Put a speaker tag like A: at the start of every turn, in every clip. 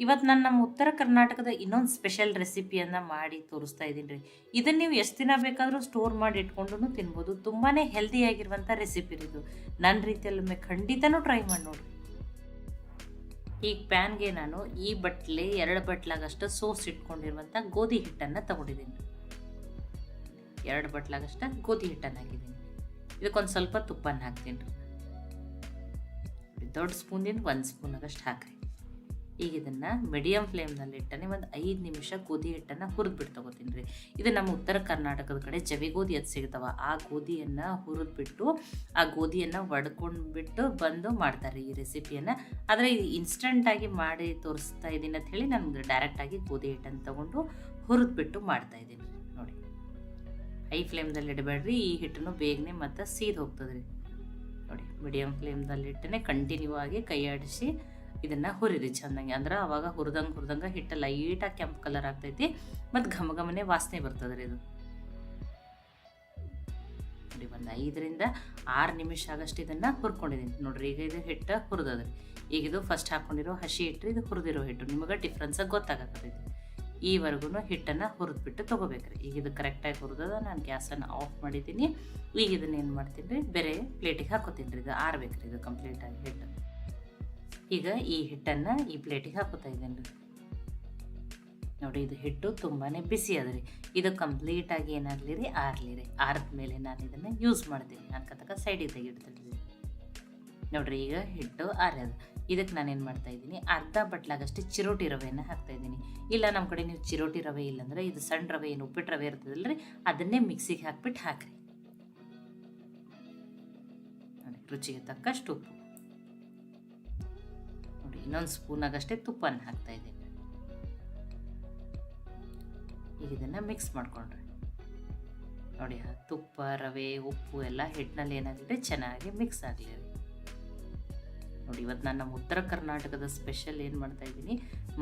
A: ಇವತ್ತು ನಾನು ನಮ್ಮ ಉತ್ತರ ಕರ್ನಾಟಕದ ಇನ್ನೊಂದು ಸ್ಪೆಷಲ್ ರೆಸಿಪಿಯನ್ನು ಮಾಡಿ ತೋರಿಸ್ತಾ ಇದ್ದೀನಿ ರೀ. ಇದನ್ನು ನೀವು ಎಷ್ಟು ದಿನ ಬೇಕಾದರೂ ಸ್ಟೋರ್ ಮಾಡಿ ಇಟ್ಕೊಂಡು ತಿನ್ಬೋದು. ತುಂಬಾ ಹೆಲ್ದಿಯಾಗಿರುವಂಥ ರೆಸಿಪಿ ಇದು. ನನ್ನ ರೀತಿಯಲ್ಲೊಮ್ಮೆ ಖಂಡಿತನೂ ಟ್ರೈ ಮಾಡಿ ನೋಡಿ ಈಗ ಪ್ಯಾನ್ಗೆ ನಾನು ಈ ಬಟ್ಲೆ, ಎರಡು ಬಟ್ಲಾಗಷ್ಟು ಸೋಸ್ ಇಟ್ಕೊಂಡಿರುವಂಥ ಗೋಧಿ ಹಿಟ್ಟನ್ನು ತಗೊಂಡಿದ್ದೀನಿ. ಎರಡು ಬಟ್ಲಾಗಷ್ಟು ಗೋಧಿ ಹಿಟ್ಟನ್ನು ಹಾಕಿದ್ದೀನಿ. ಇದಕ್ಕೊಂದು ಸ್ವಲ್ಪ ತುಪ್ಪನ ಹಾಕ್ತೀನಿ ರೀ. ದೊಡ್ಡ ಸ್ಪೂನಿಂದ ಒಂದು ಸ್ಪೂನಾಗಷ್ಟು ಹಾಕ್ರಿ. ಈಗ ಇದನ್ನು ಮೀಡಿಯಮ್ ಫ್ಲೇಮ್ನಲ್ಲಿ ಇಟ್ಟನೆ ಒಂದು ಐದು ನಿಮಿಷ ಗೋಧಿ ಹಿಟ್ಟನ್ನು ಹುರಿದ್ಬಿಟ್ಟು ತೊಗೋತೀನಿ ರೀ. ಇದು ನಮ್ಮ ಉತ್ತರ ಕರ್ನಾಟಕದ ಕಡೆ ಜವಿ ಗೋಧಿ ಅದು ಸಿಗ್ತಾವ. ಆ ಗೋಧಿಯನ್ನು ಹುರಿದ್ಬಿಟ್ಟು, ಆ ಗೋಧಿಯನ್ನು ಒಡ್ಕೊಂಡ್ಬಿಟ್ಟು ಬಂದು ಮಾಡ್ತಾರೆ ಈ ರೆಸಿಪಿಯನ್ನು ಆದರೆ ಇದು ಇನ್ಸ್ಟಂಟಾಗಿ ಮಾಡಿ ತೋರಿಸ್ತಾ ಇದ್ದೀನಿ ಅಂತ ಹೇಳಿ ನಾನು ಡೈರೆಕ್ಟಾಗಿ ಗೋಧಿ ಹಿಟ್ಟನ್ನು ತೊಗೊಂಡು ಹುರಿದ್ಬಿಟ್ಟು ಮಾಡ್ತಾ ಇದ್ದೀನಿ ನೋಡಿ. ಹೈ ಫ್ಲೇಮ್ದಲ್ಲಿ ಇಡಬೇಡ್ರಿ, ಈ ಹಿಟ್ಟನ್ನು ಬೇಗನೆ ಮತ್ತು ಸೀದ್ ಹೋಗ್ತದೆ ರೀ. ನೋಡಿ ಮೀಡಿಯಮ್ ಫ್ಲೇಮ್ದಲ್ಲಿ ಇಟ್ಟನೆ ಕಂಟಿನ್ಯೂ ಆಗಿ ಕೈ ಆಡಿಸಿ ಇದನ್ನು ಹುರಿರಿ ಚೆನ್ನಾಗಿ ಅಂದ್ರೆ ಅವಾಗ ಹುರಿದಂಗೆ ಹುರಿದಂಗೆ ಹಿಟ್ಟು ಲೈಟಾಗಿ ಕೆಂಪು ಕಲರ್ ಆಗ್ತೈತಿ, ಮತ್ತು ಘಮ ಘಮನೆ ವಾಸನೆ ಬರ್ತದೆ ರೀ ಇದು. ನೋಡಿ ಒಂದು ಐದರಿಂದ ಆರು ನಿಮಿಷ ಆಗಷ್ಟು ಇದನ್ನು ಹುರ್ಕೊಂಡಿದ್ದೀನಿ ನೋಡ್ರಿ ಈಗ ಇದು ಹಿಟ್ಟು ಹುರಿದದ್ರಿ. ಈಗ ಇದು ಫಸ್ಟ್ ಹಾಕ್ಕೊಂಡಿರೋ ಹಸಿ ಹಿಟ್ಟು, ಇದು ಹುರಿದಿರೋ ಹಿಟ್ಟು. ನಿಮಗೆ ಡಿಫ್ರೆನ್ಸಾಗಿ ಗೊತ್ತಾಗತ್ತೈತಿ. ಈವರೆಗೂ ಹಿಟ್ಟನ್ನು ಹುರಿದ್ಬಿಟ್ಟು ತೊಗೋಬೇಕ್ರಿ. ಈಗ ಇದು ಕರೆಕ್ಟಾಗಿ ಹುರಿದದ, ನಾನು ಗ್ಯಾಸನ್ನು ಆಫ್ ಮಾಡಿದ್ದೀನಿ ಈಗ ಇದನ್ನ ಏನು ಮಾಡ್ತೀನಿ ರೀ ಬೇರೆ ಪ್ಲೇಟಿಗೆ ಹಾಕೋತೀನಿ ರೀ. ಇದು ಆರ್ಬೇಕ್ರಿ ಇದು ಕಂಪ್ಲೀಟಾಗಿ ಹಿಟ್ಟು. ಈಗ ಈ ಹಿಟ್ಟನ್ನು ಈ ಪ್ಲೇಟಿಗೆ ಹಾಕೋತಾ ಇದ್ದೇನೆ. ರೀ ನೋಡಿ, ಇದು ಹಿಟ್ಟು ತುಂಬಾ ಬಿಸಿ ಅದ ರೀ ಇದು ಕಂಪ್ಲೀಟಾಗಿ ಏನಾಗಲಿ ರೀ ಆರ್ಲಿ ರೀ ಆರದ ಮೇಲೆ ನಾನು ಇದನ್ನು ಯೂಸ್ ಮಾಡ್ತೀನಿ. ಅನ್ಕತಕ್ಕ ಸೈಡಿಗೆ ತೆಗಿಡ್ತೀನಿ ರೀ ನೋಡ್ರಿ, ಈಗ ಹಿಟ್ಟು ಆರ್ಯದ. ಇದಕ್ಕೆ ನಾನೇನು ಮಾಡ್ತಾ ಇದ್ದೀನಿ? ಅರ್ಧ ಬಟ್ಲಾಗಷ್ಟು ಚಿರೋಟಿ ರವೆಯನ್ನು ಹಾಕ್ತಾ ಇದ್ದೀನಿ. ಇಲ್ಲ ನಮ್ಮ ಕಡೆ ನೀವು ಚಿರೋಟಿ ರವೆ ಇಲ್ಲಾಂದ್ರೆ ಇದು ಸಣ್ಣ ರವೆ, ಏನು ಉಪ್ಪಿಟ್ಟು ರವೆ ಇರ್ತದಲ್ಲ ಅದನ್ನೇ ಮಿಕ್ಸಿಗೆ ಹಾಕ್ಬಿಟ್ಟು ಹಾಕ್ರಿ. ರುಚಿಗೆ ತಕ್ಕಷ್ಟು ಉಪ್ಪು. ಇನ್ನೊಂದು ಸ್ಪೂನಾಗಷ್ಟೇ ತುಪ್ಪನ ಹಾಕ್ತಾ ಇದ್ದೀನಿ. ಈಗ ಇದನ್ನು ಮಿಕ್ಸ್ ಮಾಡಿಕೊಂಡ್ರೆ. ನೋಡಿ ತುಪ್ಪ, ರವೆ, ಉಪ್ಪು ಎಲ್ಲ ಹಿಟ್ಟಿನಲ್ಲಿ ಏನಾಗಿದೆ ಚೆನ್ನಾಗಿ ಮಿಕ್ಸ್ ಆಗಲಿ. ನೋಡಿ, ಇವತ್ತು ನಾನು ಉತ್ತರ ಕರ್ನಾಟಕದ ಸ್ಪೆಷಲ್ ಏನು ಮಾಡ್ತಾ ಇದ್ದೀನಿ,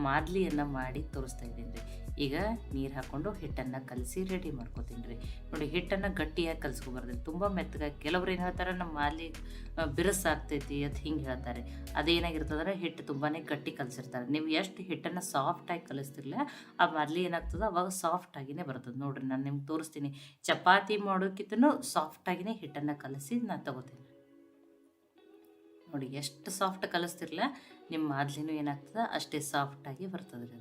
A: ಮಾದ್ಲಿಯನ್ನು ಮಾಡಿ ತೋರಿಸ್ತಾ ಇದ್ದೀನಿ ರೀ. ಈಗ ನೀರು ಹಾಕ್ಕೊಂಡು ಹಿಟ್ಟನ್ನು ಕಲಸಿ ರೆಡಿ ಮಾಡ್ಕೊತೀನಿ ರೀ. ನೋಡಿ, ಹಿಟ್ಟನ್ನು ಗಟ್ಟಿಯಾಗಿ ಕಲಿಸ್ಕೊಬಾರ್ದು. ತುಂಬ ಮೆತ್ತಗಾಗಿ ಕೆಲವ್ರು ಏನು ಹೇಳ್ತಾರೆ, ನಮ್ಮ ಮಾಲಿ ಬಿರುಸಾಗ್ತೈತಿ ಅಂತ ಹಿಂಗೆ ಹೇಳ್ತಾರೆ. ಅದೇನಾಗಿರ್ತದಂದ್ರೆ ಹಿಟ್ಟು ತುಂಬಾ ಗಟ್ಟಿ ಕಲಸಿರ್ತಾರೆ. ನೀವು ಎಷ್ಟು ಹಿಟ್ಟನ್ನು ಸಾಫ್ಟಾಗಿ ಕಲಿಸ್ತಿರಲ್ಲ ಆ ಮಾದ್ಲಿ ಏನಾಗ್ತದೆ, ಅವಾಗ ಸಾಫ್ಟಾಗಿನೇ ಬರ್ತದೆ. ನೋಡಿರಿ, ನಾನು ನಿಮ್ಗೆ ತೋರಿಸ್ತೀನಿ. ಚಪಾತಿ ಮಾಡೋಕ್ಕಿಂತನೂ ಸಾಫ್ಟಾಗಿನೇ ಹಿಟ್ಟನ್ನು ಕಲಸಿ ನಾನು ತಗೋತೀನಿ. ನೋಡಿ, ಎಷ್ಟು ಸಾಫ್ಟ್ ಕಲಿಸ್ತಿರಲ್ಲ ನಿಮ್ಮ ಮಾದ್ಲಿನೂ ಏನಾಗ್ತದೆ, ಅಷ್ಟೇ ಸಾಫ್ಟಾಗಿ ಬರ್ತದೆ ರೀ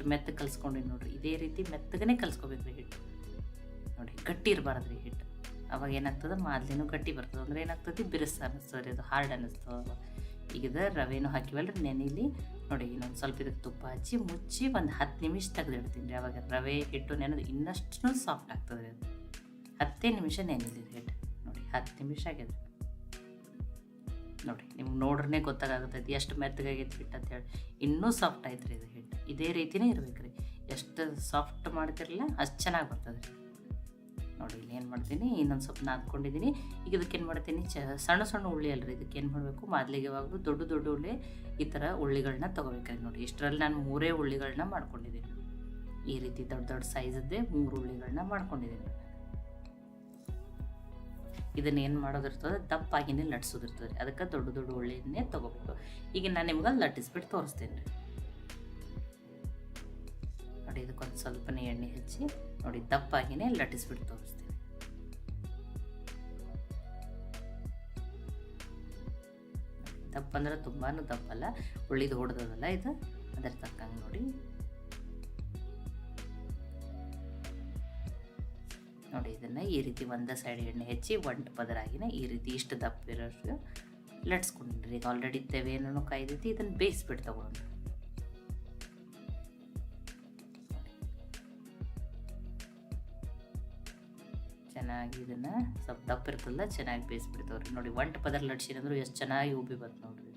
A: ಎಷ್ಟು ಮೆತ್ತಗೆ ಕಲಿಸ್ಕೊಂಡಿ ನೋಡ್ರಿ. ಇದೇ ರೀತಿ ಮೆತ್ತಗನೆ ಕಲಿಸ್ಕೋಬೇಕು ರೀ ಹಿಟ್ಟು. ನೋಡಿ ಗಟ್ಟಿ ಇರಬಾರ್ದು ರೀ ಹಿಟ್ಟು. ಅವಾಗ ಏನಾಗ್ತದೆ? ಮಾದ್ಲಿನೂ ಗಟ್ಟಿ ಬರ್ತದೆ. ಅಂದ್ರೆ ಏನಾಗ್ತದೆ? ಬಿರುಸ ಅನ್ನಿಸ್ತದೆ ರೀ, ಅದು ಹಾರ್ಡ್ ಅನ್ನಿಸ್ತದೆ ಈಗ ರವೆನೂ ರವೆನೂ ಹಾಕಿವಲ್ರಿ ನೆನೆಲಿ. ನೋಡಿ ಇನ್ನೊಂದು ಸ್ವಲ್ಪ ಇದಕ್ಕೆ ತುಪ್ಪ ಹಚ್ಚಿ ಮುಚ್ಚಿ ಒಂದು ಹತ್ತು ನಿಮಿಷ ತೆಗೆದಿಡ್ತೀನಿ ರೀ. ಅವಾಗ ರವೆ, ಹಿಟ್ಟು ನೆನೆದು ಇನ್ನಷ್ಟು ಸಾಫ್ಟ್ ಆಗ್ತದೆ ರೀ ಅದು. ಹತ್ತೇ ನಿಮಿಷ ನೆನೆದಿದೆ ಹಿಟ್ಟು. ನೋಡಿ ಹತ್ತು ನಿಮಿಷ ಆಗ್ಯದ ನೋಡಿ, ನಿಮ್ಗೆ ನೋಡ್ರೇ ಗೊತ್ತಾಗತ್ತೈತಿ ಎಷ್ಟು ಮೆತ್ತಗಾಗೈತೆ ಅಂತ ಹೇಳಿ. ಇನ್ನೂ ಸಾಫ್ಟ್ ಆಯ್ತು ರೀ ಇದು ಹಿಟ್ಟು ಇದೇ ರೀತಿನೇ ಇರ್ಬೇಕು ರೀ ಎಷ್ಟು ಸಾಫ್ಟ್ ಮಾಡ್ತಿರಲಿಲ್ಲ, ಅಷ್ಟು ಚೆನ್ನಾಗಿ ಬರ್ತದೆ ರೀ ನೋಡಿ, ಇಲ್ಲಿ ಏನು ಮಾಡ್ತೀನಿ, ಇನ್ನೊಂದು ಸ್ವಲ್ಪ ನಾದ್ಕೊಂಡಿದ್ದೀನಿ ಈಗ ಇದಕ್ಕೆ ಏನು ಮಾಡ್ತೀನಿ, ಚ, ಸಣ್ಣ ಸಣ್ಣ ಉಳ್ಳಿ ಅಲ್ರಿ, ಇದಕ್ಕೆ ಏನು ಮಾಡಬೇಕು, ಮೊದಲಿಗೆ ಯಾವಾಗಲೂ ದೊಡ್ಡ ದೊಡ್ಡ ಉಳ್ಳಿ ಈ ಥರ ಉಳ್ಳಿಗಳನ್ನ ತೊಗೋಬೇಕ್ರಿ ನೋಡಿ. ಇಷ್ಟರಲ್ಲಿ ನಾನು ಮೂರೇ ಉಳ್ಳಿಗಳನ್ನ ಮಾಡ್ಕೊಂಡಿದ್ದೀನಿ ಈ ರೀತಿ ದೊಡ್ಡ ದೊಡ್ಡ ಸೈಜದ್ದೇ ಮೂರು ಉಳ್ಳಿಗಳನ್ನ ಮಾಡ್ಕೊಂಡಿದ್ದೀನಿ ಇದನ್ನ ಏನು ಮಾಡೋದಿರ್ತದೆ? ದಪ್ಪಾಗಿನೇ ಲಟ್ಸೋದಿರ್ತದೆ. ಅದಕ್ಕೆ ದೊಡ್ಡ ದೊಡ್ಡ ಉಳ್ಳಿನೇ ತೊಗೋಬೇಕು ಈಗ ನಾನು ನಿಮ್ಗೆ ಲಟ್ಟಿಸ್ಬಿಟ್ಟು ತೋರಿಸ್ತೇನೆ. ರೀ ನೋಡಿ, ಇದಕ್ಕೊಂದು ಸ್ವಲ್ಪನೇ ಎಣ್ಣೆ ಹಚ್ಚಿ, ನೋಡಿ, ದಪ್ಪಾಗಿನೇ ಲಟ್ಟಿಸ್ಬಿಟ್ಟು ತೋರಿಸ್ತೀನಿ. ದಪ್ಪ ಅಂದ್ರೆ ತುಂಬಾ ದಪ್ಪಲ್ಲ ಉಳಿದು ಹೊಡೆದದಲ್ಲ ಇದು? ಅದರ ತಕ್ಕಂಗೆ ನೋಡಿ. ನೋಡಿ, ಇದನ್ನು ಈ ರೀತಿ ಒಂದು ಸೈಡ್ ಎಣ್ಣೆ ಹೆಚ್ಚಿ ಒಂದು ಪದರಾಗಿನ ಈ ರೀತಿ ಇಷ್ಟು ದಪ್ಪ ಇರೋಷ್ಟು ಲಟ್ಸ್ಕೊಂಡ್ರಿ. ಈಗ ಆಲ್ರೆಡಿ ತೆವೆಯನ್ನು ಕಾಯ್ದೈತಿ ಇದನ್ನು ಬೇಯಿಸ್ಬಿಟ್ಟು ತಗೊಂಡು ಚೆನ್ನಾಗಿ ಇದನ್ನು ಸ್ವಲ್ಪ ದಪ್ಪ ಇರ್ತಲ್ಲ ಚೆನ್ನಾಗಿ ಬೇಯಿಸ್ಬಿಡ್ತಾವ್ರಿ. ನೋಡಿ, ಒಂಟು ಪದರ ಲಟ್ಸಿರಂದ್ರೆ ಎಷ್ಟು ಚೆನ್ನಾಗಿ ಉಬ್ಬಿ ಬಂತು ನೋಡ್ರಿ.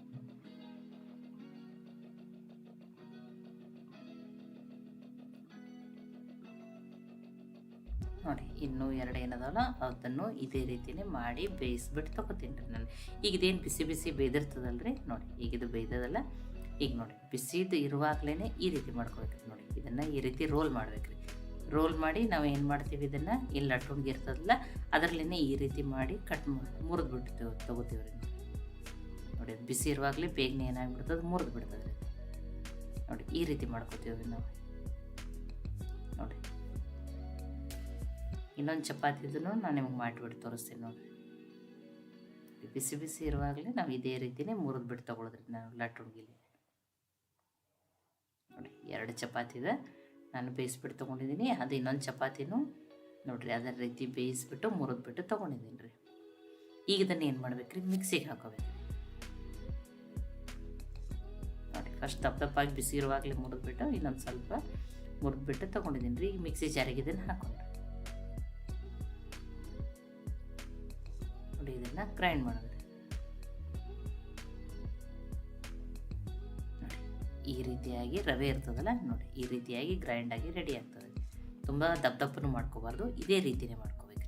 A: ನೋಡಿ, ಇನ್ನೂ ಎರಡು ಏನದಲ್ಲ, ಅದನ್ನು ಇದೇ ರೀತಿಯೇ ಮಾಡಿ ಬೇಯಿಸ್ಬಿಟ್ಟು ತಗೋತೀನಿ ರೀ ನಾನು. ಈಗ ಇದೇನು ಬಿಸಿ ಬಿಸಿ ರೀ ನೋಡಿ, ಈಗ ಇದು ಬೇಯ್ದದಲ್ಲ. ಈಗ ನೋಡಿ, ಬಿಸಿದು ಇರುವಾಗಲೇ ಈ ರೀತಿ ಮಾಡ್ಕೊಳ್ಬೇಕು ನೋಡಿ. ಇದನ್ನು ಈ ರೀತಿ ರೋಲ್ ಮಾಡ್ಬೇಕ್ರಿ ರೋಲ್ ಮಾಡಿ ನಾವು ಏನು ಮಾಡ್ತೀವಿ ಇದನ್ನು? ಇಲ್ಲಿ ಲಟ್ಟುಣ್ಗೆ ಇರ್ತದಲ್ಲ ಅದರಲ್ಲೇ ಈ ರೀತಿ ಮಾಡಿ ಕಟ್ ಮಾಡಿ ಮುರಿದ್ಬಿಟ್ಟು ತಗೋತೀವಿ ರೀ ನೋಡಿ, ಬಿಸಿ ಇರುವಾಗಲೇ ಬೇಗನೆ ಏನಾಗ್ಬಿಡ್ತದೆ ಮುರಿದು ಬಿಡ್ತದೆ ರೀ. ನೋಡಿ, ಈ ರೀತಿ ಮಾಡ್ಕೋತೀವಿ ನಾವು. ನೋಡಿ ಇನ್ನೊಂದು ಚಪಾತಿದೂ ನಾನು ನಿಮಗೆ ಮಾಡಿಬಿಟ್ಟು ತೋರಿಸ್ತೀನಿ ನೋಡಿರಿ ಬಿಸಿ ಬಿಸಿ ಇರುವಾಗಲೇ ನಾವು ಇದೇ ರೀತಿಯೇ ಮುರಿದು ಬಿಟ್ಟು ತೊಗೊಳೋದ್ರಿ ನಾವು ಲಟ್ಟುಣ್ಗಿಲಿ. ನೋಡಿ, ಎರಡು ಚಪಾತಿ ಇದೆ. ನಾನು ಬೇಯಿಸ್ಬಿಟ್ಟು ತೊಗೊಂಡಿದ್ದೀನಿ. ಅದು ಇನ್ನೊಂದು ಚಪಾತಿನೂ ನೋಡಿರಿ, ಅದರ ರೀತಿ ಬೇಯಿಸ್ಬಿಟ್ಟು ಮುರಿದ್ಬಿಟ್ಟು ತೊಗೊಂಡಿದ್ದೀನಿ ರೀ. ಈಗ ಇದನ್ನು ಏನು ಮಾಡ್ಬೇಕ್ರಿ? ಮಿಕ್ಸಿಗೆ ಹಾಕೋಬೇಕು ನೋಡಿ ಫಸ್ಟ್ ದಪ್ಪ ಬಿಸಿ ಇರುವಾಗಲೇ ಮುರಿದ್ಬಿಟ್ಟು ಇನ್ನೊಂದು ಸ್ವಲ್ಪ ಮುರಿದ್ಬಿಟ್ಟು ತೊಗೊಂಡಿದ್ದೀನಿ ರೀ. ಈಗ ಮಿಕ್ಸಿ ಜಾರಿಗೆ ಇದನ್ನು ಹಾಕೊಂಡ್ರಿ ಇದನ್ನು ಗ್ರೈಂಡ್ ಮಾಡೋದು. ಈ ರೀತಿಯಾಗಿ ರವೆ ಇರ್ತದಲ್ಲ, ನೋಡಿ, ಈ ರೀತಿಯಾಗಿ ಗ್ರೈಂಡ್ ಆಗಿ ರೆಡಿ ಆಗ್ತದೆ. ತುಂಬ ದಪ್ಪ ದಪ್ಪನು ಮಾಡ್ಕೋಬಾರ್ದು, ಇದೇ ರೀತಿನೇ ಮಾಡ್ಕೋಬೇಕು.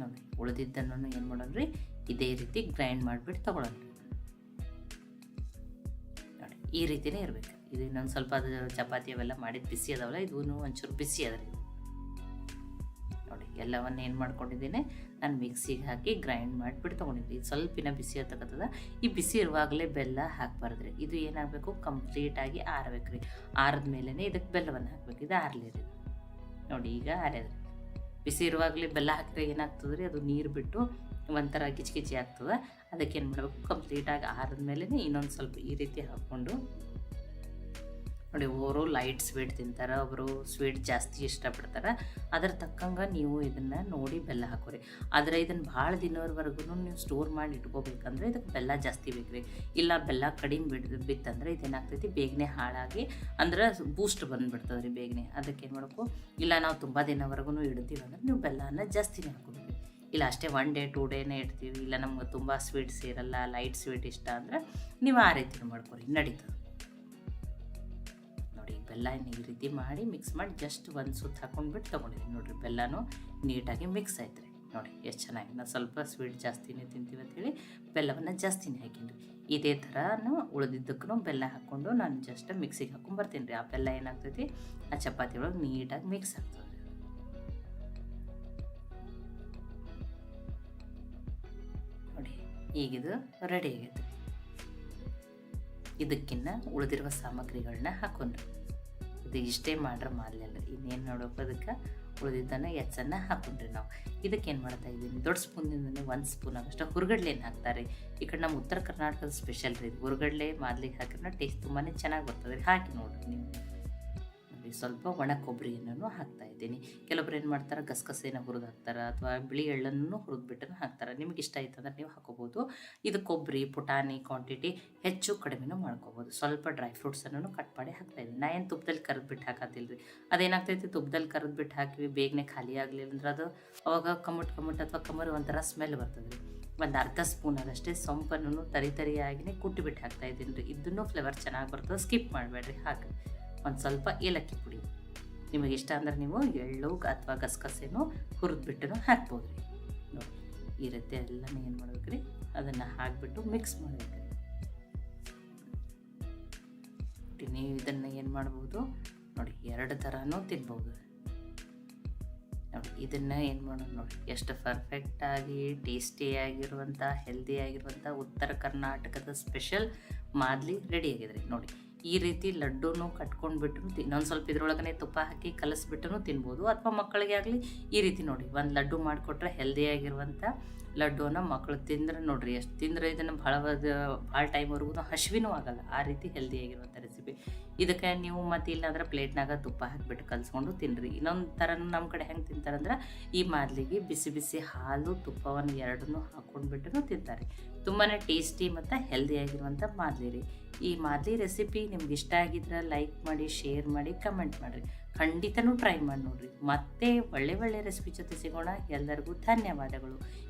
A: ನೋಡಿ ಉಳಿದಿದ್ದನ್ನು ಏನು ಮಾಡೋಣ್ರಿ? ಇದೇ ರೀತಿ ಗ್ರೈಂಡ್ ಮಾಡಿಬಿಟ್ಟು ತೊಗೊಳೋಣ್ರಿ ನೋಡಿ, ಈ ರೀತಿನೇ ಇರಬೇಕು. ಇದು ಇನ್ನೊಂದು ಸ್ವಲ್ಪ ಅದು ಚಪಾತಿ ಅವೆಲ್ಲ ಮಾಡಿದ ಬಿಸಿ ಅದಾವಲ್ಲ ಇದೂ ಒಂಚೂರು ಬಿಸಿ ಅದ ಎಲ್ಲವನ್ನ ಏನು ಮಾಡ್ಕೊಂಡಿದ್ದೀನಿ, ನಾನು ಮಿಕ್ಸಿಗೆ ಹಾಕಿ ಗ್ರೈಂಡ್ ಮಾಡಿಬಿಟ್ಟು ತೊಗೊಂಡಿದ್ದೀನಿ. ಇದು ಸ್ವಲ್ಪಿನ ಬಿಸಿ ಹತ್ತಕತ್ತದ ಈ ಬಿಸಿ ಇರುವಾಗಲೇ ಬೆಲ್ಲ ಹಾಕ್ಬಾರ್ದ್ರಿ. ಇದು ಏನಾಗಬೇಕು? ಕಂಪ್ಲೀಟಾಗಿ ಆರಬೇಕು ರೀ. ಆರಿದ ಮೇಲೇ ಇದಕ್ಕೆ ಬೆಲ್ಲವನ್ನು ಹಾಕ್ಬೇಕು. ಇದು ಆರಲಿ ರೀ. ನೋಡಿ, ಈಗ ಆರ್ಯದ್ರಿ. ಬಿಸಿ ಇರುವಾಗಲೇ ಬೆಲ್ಲ ಹಾಕಿದ್ರೆ ಏನಾಗ್ತದೆ ರೀ ಅದು ನೀರು ಬಿಟ್ಟು ಒಂಥರ ಕಿಚ್ ಕಿಚಿ ಆಗ್ತದೆ. ಅದಕ್ಕೆ ಏನು ಮಾಡಬೇಕು? ಕಂಪ್ಲೀಟಾಗಿ ಆರಿದ ಮೇಲೇ ಇನ್ನೊಂದು ಸ್ವಲ್ಪ ಈ ರೀತಿ ಹಾಕ್ಕೊಂಡು ನೋಡಿ ಒಬ್ಬರು ಲೈಟ್ ಸ್ವೀಟ್ ತಿಂತಾರೆ ಒಬ್ಬರು ಸ್ವೀಟ್ ಜಾಸ್ತಿ ಇಷ್ಟಪಡ್ತಾರೆ. ಅದ್ರ ತಕ್ಕಂಗೆ ನೀವು ಇದನ್ನು ನೋಡಿ ಬೆಲ್ಲ ಹಾಕೋರಿ. ಆದರೆ ಇದನ್ನು ಭಾಳ ದಿನವರೆಗೂ ನೀವು ಸ್ಟೋರ್ ಮಾಡಿ ಇಟ್ಕೋಬೇಕಂದ್ರೆ ಇದಕ್ಕೆ ಬೆಲ್ಲ ಜಾಸ್ತಿ ಬೇಕು ರೀ ಇಲ್ಲ, ಬೆಲ್ಲ ಕಡಿಮೆ ಬಿಡ್, ಬಿತ್ತಂದ್ರೆ ಇದೇನಾಗ್ತೈತಿ, ಬೇಗನೆ ಹಾಳಾಗಿ ಅಂದ್ರೆ ಬೂಸ್ಟ್ ಬಂದುಬಿಡ್ತದೆ ರೀ ಬೇಗನೆ. ಅದಕ್ಕೆ ಏನು ಮಾಡಬೇಕು ಇಲ್ಲ ನಾವು ತುಂಬ ದಿನವರೆಗೂ ಇಡ್ತೀವಿ ಅಂದ್ರೆ ನೀವು ಬೆಲ್ಲನ ಜಾಸ್ತಿನೇ ಹಾಕೋಬೇಕು ಇಲ್ಲ, ಅಷ್ಟೇ ಒನ್ ಡೇ ಟೂ ಡೇನೇ ಇಡ್ತೀವಿ. ಇಲ್ಲ, ನಮ್ಗೆ ತುಂಬ ಸ್ವೀಟ್ಸ್ ಇರಲ್ಲ ಲೈಟ್ ಸ್ವೀಟ್ ಇಷ್ಟ ಅಂದರೆ ನೀವು ಆ ರೀತಿ ಮಾಡ್ಕೊರಿ, ನಡೀತದೆ. ನೋಡಿ ಬೆಲ್ಲ ಈ ರೀತಿ ಮಾಡಿ ಮಿಕ್ಸ್ ಮಾಡಿ ಜಸ್ಟ್ ಒಂದು ಸುತ್ತ ಹಾಕೊಂಡ್ಬಿಟ್ಟು ತೊಗೊಂಡಿದ್ದೀನಿ ನೋಡಿರಿ, ಬೆಲ್ಲನೂ ನೀಟಾಗಿ ಮಿಕ್ಸ್ ಆಯ್ತು ರೀ ನೋಡಿ, ಎಷ್ಟು ಚೆನ್ನಾಗಿ. ನಾವು ಸ್ವಲ್ಪ ಸ್ವೀಟ್ ಜಾಸ್ತಿನೇ ತಿಂತೀವಿ ಅಂತೇಳಿ ಬೆಲ್ಲವನ್ನು ಜಾಸ್ತಿನೇ ಹಾಕೀನಿ ಇದೇ ಥರನೂ ಉಳಿದಿದ್ದಕ್ಕೂ ಬೆಲ್ಲ ಹಾಕ್ಕೊಂಡು ನಾನು ಜಸ್ಟ್ ಮಿಕ್ಸಿಗೆ ಹಾಕೊಂಡು ಬರ್ತೀನಿ ರೀ. ಆ ಬೆಲ್ಲ ಏನಾಗ್ತೈತಿ? ಆ ಚಪಾತಿ ಒಳಗೆ ನೀಟಾಗಿ ಮಿಕ್ಸ್ ಆಗ್ತದೆ. ನೋಡಿ, ಈಗಿದು ರೆಡಿ ಆಗೈತೆ. ಇದಕ್ಕಿನ್ನ ಉಳಿದಿರುವ ಸಾಮಗ್ರಿಗಳನ್ನ ಹಾಕೊಂಡ್ರಿ. ಇದು ಇಷ್ಟೇ ಮಾಡ್ರೆ ಮಾಡ್ಲಿಲ್ಲ ಇನ್ನೇನು ನೋಡೋಕೆ ಅದಕ್ಕೆ? ಉಳಿದಿದ್ದನ್ನು ಎಚ್ಚನ್ನು ಹಾಕೊಂಡ್ರಿ ನಾವು. ಇದಕ್ಕೆ ಏನು ಮಾಡ್ತಾ ಇದ್ದೀನಿ? ದೊಡ್ಡ ಸ್ಪೂನಿಂದನೇ ಒಂದು ಸ್ಪೂನ್ ಆಗಷ್ಟು ಹುರ್ಗಡ್ಲೆನ ಹಾಕ್ತಾರೆ ಈ ಕಡೆ ನಮ್ಮ ಉತ್ತರ ಕರ್ನಾಟಕದ ಸ್ಪೆಷಲ್ ರೀ. ಹುರ್ಗಡ್ಲೆ ಮಾದ್ಲಿಗೆ ಹಾಕಿದ್ರೆ ಟೇಸ್ಟ್ ತುಂಬಾ ಚೆನ್ನಾಗಿ ಬರ್ತದೆ ಹಾಕಿ ನೋಡಿರಿ ನೀವು. ನೋಡಿ ಸ್ವಲ್ಪ ಒಣ ಕೊಬ್ಬರಿಯನ್ನು ಹಾಕ್ತಾ ಇದ್ದೀನಿ. ಕೆಲವೊಬ್ರು ಏನು ಮಾಡ್ತಾರೆ, ಗಸಗಸೆನ ಹುರಿದು ಹಾಕ್ತಾರೆ ಅಥವಾ ಬಿಳಿ ಎಳ್ಳನ್ನು ಹುರಿದ್ಬಿಟ್ಟು ಹಾಕ್ತಾರೆ. ನಿಮ್ಗೆ ಇಷ್ಟ ಆಯ್ತು ನೀವು ಹಾಕೋಬೋದು. ಇದು ಕೊಬ್ಬರಿ, ಪುಟಾಣಿ ಕ್ವಾಂಟಿಟಿ ಹೆಚ್ಚು ಕಡಿಮೆನೂ ಮಾಡ್ಕೋಬೋದು. ಸ್ವಲ್ಪ ಡ್ರೈ ಫ್ರೂಟ್ಸನ್ನು ಕಟ್ ಮಾಡಿ ಹಾಕ್ತಾ ಇದ್ದೀನಿ. ನಾನು ಏನು ತುಪ್ಪದಲ್ಲಿ ಕರೆದ್ಬಿಟ್ಟು ಹಾಕತ್ತಿಲ್ಲ ರೀ ಅದೇನಾಗ್ತೈತಿ? ತುಪ್ಪದಲ್ಲಿ ಕರೆದ್ಬಿಟ್ಟು ಹಾಕಿವಿ. ಬೇಗನೆ ಖಾಲಿ ಆಗಲಿಲ್ಲ ಅಂದ್ರೆ ಅದು ಅವಾಗ ಕಮಟ್ ಕಮಟ್ ಅಥವಾ ಕಮರು ಒಂಥರ ಸ್ಮೆಲ್ ಬರ್ತದೆ. ರೀ ಒಂದು ಅರ್ಧ ಸ್ಪೂನ್ ಅದಷ್ಟೇ ಸೊಂಪನ್ನು ತರಿ ತರಿಯಾಗಿನೇ ಕುಟ್ಟಿಬಿಟ್ಟು ಹಾಕ್ತಾ ಇದ್ದೀನಿ ರೀ ಇದನ್ನು ಫ್ಲೇವರ್ ಚೆನ್ನಾಗಿ ಬರ್ತದೆ. ಸ್ಕಿಪ್ ಮಾಡಬೇಡ್ರಿ. ಹಾಕಿ ಒಂದು ಸ್ವಲ್ಪ ಏಲಕ್ಕಿ ಪುಡಿ. ನಿಮಗೆ ಇಷ್ಟ ಅಂದ್ರೆ ನೀವು ಎಳ್ಳು, ಅಥವಾ ಗಸಗಸೆನೂ ಹುರಿದ್ಬಿಟ್ಟು ಹಾಕ್ಬೋದು. ರೀ ನೋಡಿ, ಈ ರೀತಿ ಎಲ್ಲನೂ ಏನು ಮಾಡ್ಬೇಕು ರೀ ಅದನ್ನು ಹಾಕಿಬಿಟ್ಟು ಮಿಕ್ಸ್ ಮಾಡಬೇಕು. ನೀವು ಇದನ್ನು ಏನು ಮಾಡ್ಬೋದು? ನೋಡಿ, ಎರಡು ಥರನೂ ತಿನ್ಬೋದು. ನೋಡಿ, ಇದನ್ನು ಏನು ಮಾಡೋದು ನೋಡಿ. ಎಷ್ಟು ಪರ್ಫೆಕ್ಟಾಗಿ ಟೇಸ್ಟಿಯಾಗಿರುವಂಥ ಹೆಲ್ದಿಯಾಗಿರುವಂಥ ಉತ್ತರ ಕರ್ನಾಟಕದ ಸ್ಪೆಷಲ್ ಮಾದಲಿ ರೆಡಿ ಆಗಿದೆ ನೋಡಿ ಈ ರೀತಿ ಲಡ್ಡುನು ಕಟ್ಕೊಂಡ್ಬಿಟ್ಟು ಇನ್ನೊಂದು ಸ್ವಲ್ಪ ಇದ್ರೊಳಗನೆ ತುಪ್ಪ ಹಾಕಿ ಕಲಸಿಬಿಟ್ರು ತಿನ್ಬೋದು ಅಥವಾ ಮಕ್ಕಳಿಗೆ ಆಗಲಿ ಈ ರೀತಿ ನೋಡಿ. ಒಂದು ಲಡ್ಡು ಮಾಡಿಕೊಟ್ರೆ ಹೆಲ್ದಿಯಾಗಿರುವಂಥ ಲಡ್ಡುನ ಮಕ್ಕಳು ತಿಂದ್ರೆ ನೋಡ್ರಿ, ಎಷ್ಟು ತಿಂದರೆ ಇದನ್ನು ಭಾಳ ಭಾಳ ಟೈಮ್ವರೆಗೂ ಹಸಿವಿನೂ ಆಗಲ್ಲ. ಆ ರೀತಿ ಹೆಲ್ದಿಯಾಗಿರುವಂಥ ರೆಸಿಪಿ ಇದಕ್ಕೆ ನೀವು ಮತ್ತೆ ಇಲ್ಲಾಂದ್ರೆ ಪ್ಲೇಟ್ನಾಗ ತುಪ್ಪ ಹಾಕಿಬಿಟ್ಟು ಕಲಿಸ್ಕೊಂಡು ತಿನ್ನಿರಿ. ಇನ್ನೊಂದು ಥರ ನಮ್ಮ ಕಡೆ ಹೆಂಗೆ ತಿಂತಾರಂದ್ರೆ ಈ ಮಾದಲಿಗೆ ಬಿಸಿ ಬಿಸಿ ಹಾಲು, ತುಪ್ಪವನ್ನು ಎರಡನ್ನೂ ಹಾಕ್ಕೊಂಡ್ಬಿಟ್ಟು ತಿಂತಾರೆ. ತುಂಬಾ ಟೇಸ್ಟಿ ಮತ್ತು ಹೆಲ್ದಿಯಾಗಿರುವಂಥ ಮಾದಲಿ ರೀ. ಈ ಮಾದಲಿ ರೆಸಿಪಿ ನಿಮ್ಗೆ ಇಷ್ಟ ಆಗಿದ್ರೆ ಲೈಕ್ ಮಾಡಿ ಶೇರ್ ಮಾಡಿ ಕಮೆಂಟ್ ಮಾಡಿರಿ. ಖಂಡಿತನೂ ಟ್ರೈ ಮಾಡಿ ನೋಡಿರಿ. ಮತ್ತೆ ಒಳ್ಳೆ ಒಳ್ಳೆ ರೆಸಿಪಿ ಜೊತೆ ಸಿಗೋಣ. ಎಲ್ಲರಿಗೂ ಧನ್ಯವಾದಗಳು.